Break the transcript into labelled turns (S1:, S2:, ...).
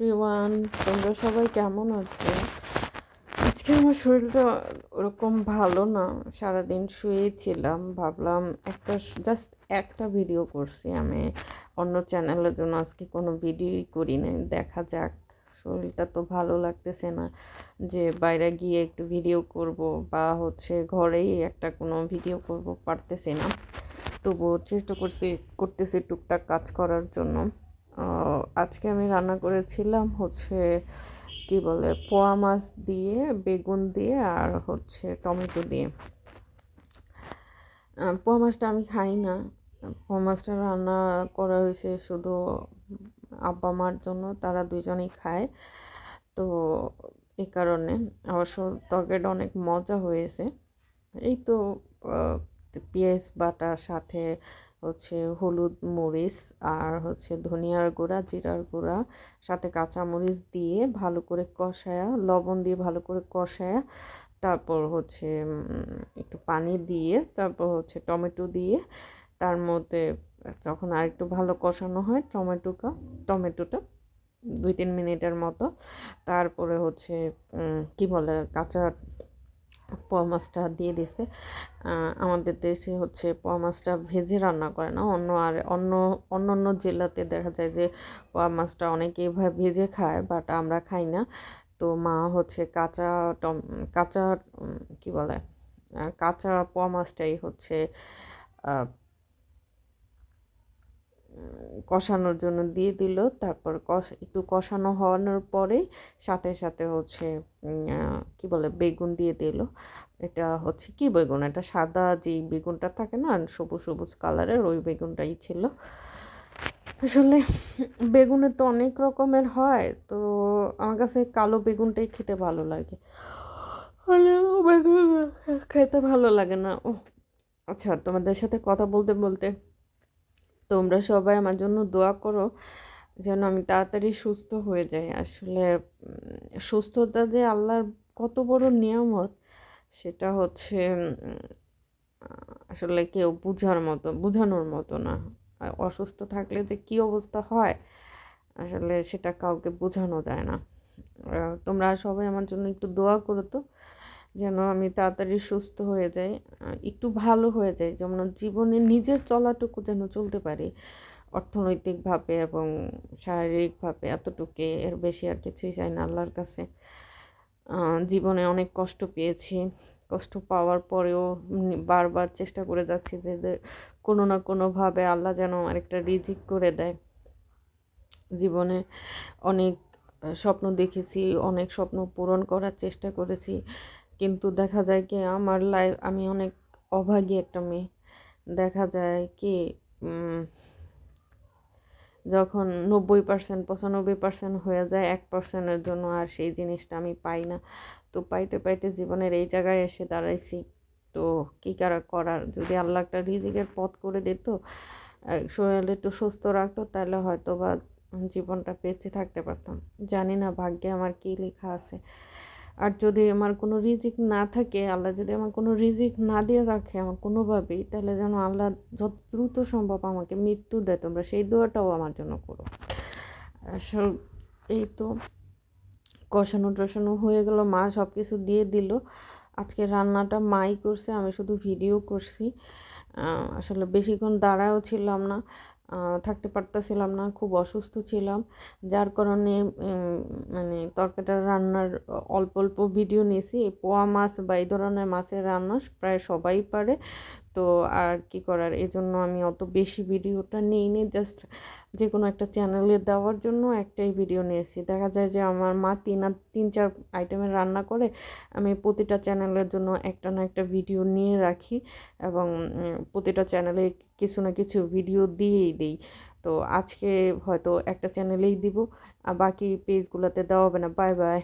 S1: Everyone তোমরা সবাই কেমন আছো? আজকে আমার শরীরটা ওরকম ভালো না। সারাদিন শুয়েছিলাম, ভাবলাম একটা জাস্ট একটা ভিডিও করছি আমি। অন্য চ্যানেলের জন্য আজকে কোনো ভিডিওই করি নাই। দেখা যাক, শরীরটা তো ভালো লাগতেছে না যে বাইরে গিয়ে একটু ভিডিও করব বা হচ্ছে ঘরেই একটা কোনো ভিডিও করব, পারতেছি না। তবুও চেষ্টা করছি, করতেছি টুকটাক কাজ করার জন্য। আজকে আমি রান্না করেছিলাম হচ্ছে, কি বলে, পোয়া মাছ দিয়ে, বেগুন দিয়ে আর হচ্ছে টমেটো দিয়ে। পোয়া মাছটা আমি খাই না। পোয়া মাছটা রান্না করা হয়েছে শুধু আব্বা মার জন্য, তারা দুজনেই খায়। তো এই কারণে অবশ্য তরকারিটা অনেক মজা হয়েছে। এই তো পেঁয়াজ বাটার সাথে হচ্ছে হলুদ মরিচ আর হচ্ছে ধনিয়ার গুঁড়া, জিরার গুঁড়া, সাথে কাঁচামরিচ দিয়ে ভালো করে কষায়া, লবণ দিয়ে ভালো করে কষায়া, তারপর হচ্ছে একটু পানি দিয়ে, তারপর হচ্ছে টমেটো দিয়ে, তার মধ্যে যখন আর একটু ভালো কষানো হয় টমেটোটা টমেটোটা দুই তিন মিনিটের মতো, তারপরে হচ্ছে কি বলে, কাঁচা পোয়া মাছটা দিয়ে দিছে। আমাদের দেশে হচ্ছে পোয়া মাছটা ভেজে রান্না করে না। অন্য আর অন্য অন্য অন্য জেলাতে দেখা যায় যে পোয়া মাছটা অনেকে ভেজে খায় বাট আমরা খাই না। তো মা হচ্ছে কাঁচা টম, কাঁচা কী বলে? কাঁচা পোয়া মাছটাই হচ্ছে কষানোর জন্য দিয়ে দিল। তারপর কষ, একটু কষানো হওয়ানোর পরে সাথে সাথে হচ্ছে কি বলে, বেগুন দিয়ে দিল। এটা হচ্ছে কি বেগুন? এটা সাদা যে বেগুনটা থাকে না, সবুজ সবুজ কালারের, ওই বেগুনটাই ছিল। আসলে বেগুনের তো অনেক রকমের হয়, তো আমার কাছে কালো বেগুনটাই খেতে ভালো লাগে। বেগুন খেতে ভালো লাগে না। ও আচ্ছা তোমাদের সাথে কথা বলতে বলতে তোমরা সবাই আমার জন্য দোয়া করো যেন আমি তাড়াতাড়ি সুস্থ হয়ে যাই। আসলে সুস্থতা যে আল্লাহর কত বড় নিয়ামত, সেটা হচ্ছে আসলে কেউ বুঝার মতো, বোঝানোর মতো না। অসুস্থ থাকলে যে কি অবস্থা হয়, আসলে সেটা কাউকে বোঝানো যায় না। তোমরা সবাই আমার জন্য একটু দোয়া করো তো। যেন আমি তাড়াতাড়ি সুস্থ হয়ে যাই একটু ভালো হয়ে যাই, যেমন জীবনে নিজের চলাটুকু যেন চলতে পারি, অর্থনৈতিকভাবে এবং শারীরিকভাবে এতটুকু এর বেশি আর কিছুই চাই না আল্লাহর কাছে। জীবনে অনেক কষ্ট পেয়েছি, কষ্ট পাওয়ার পরেও বারবার চেষ্টা করে যাচ্ছি যে কোনো না কোনোভাবে আল্লাহ যেন আরেকটা রিজিক করে দেয়। জীবনে অনেক স্বপ্ন দেখেছি, অনেক স্বপ্ন পূরণ করার চেষ্টা করেছি কিন্তু দেখা যায় কি আমার লাইফ আমি অনেক অভাগী একটা মেয়ে। দেখা যায় কি যখন নব্বই পার্সেন্ট পঁচানব্বই পার্সেন্ট হয়ে যায়, এক পার্সেন্টের জন্য আর সেই জিনিসটা আমি পাই না। তো পাইতে পাইতে জীবনের এই জায়গায় এসে দাঁড়াইছি। তো কী কারা করার? যদি আল্লাহ একটা রিজিকের পথ করে দিত শরীর একটু সুস্থ রাখতো, তাহলে হয়তো বা জীবনটা বেঁচে থাকতে পারতাম। জানি না ভাগ্যে আমার কী লেখা আছে। আর যদি আমার কোনো রিজিক না থাকে, আল্লাহ যদি আমার কোনো রিজিক না দিয়ে রাখে আমার কোনোভাবেই, তাহলে যেন আল্লাহ যত দ্রুত সম্ভব আমাকে মৃত্যু দেয়। তোমরা সেই দোয়াটাও আমার জন্য করো। আসল এই তো কষানো টষানো হয়ে গেল, মা সব কিছু দিয়ে দিল। আজকে রান্নাটা মাই করছে, আমি শুধু ভিডিও করছি। আসলে বেশিক্ষণ দাঁড়াও ছিলাম না। থাকতে পারতেছিলাম না, খুব অসুস্থ ছিলাম। যার কারণে মানে তরকারিটা রান্নার অল্প অল্প ভিডিও নিয়েছি। পোয়া মাছ বা এই ধরনের মাছের রান্না প্রায় সবাই পারে। তো আর কি করার? এজন্য আমি অত বেশি ভিডিওটা নিইনি জাস্ট যে কোনো একটা চ্যানেলে দেওয়ার জন্য একটাই ভিডিও নিয়েছি। দেখা যায় যে আমার মা তিন আর, তিন, চার আইটেমের রান্না করে, আমি প্রতিটা চ্যানেলের জন্য একটা না একটা ভিডিও নিয়ে রাখি এবং প্রতিটা চ্যানেলে কিছু না কিছু ভিডিও দিয়েই দিই। তো আজকে হয়তো একটা চ্যানেলেই দিব, আর বাকি পেজগুলোতে দেওয়া হবে না। Bye bye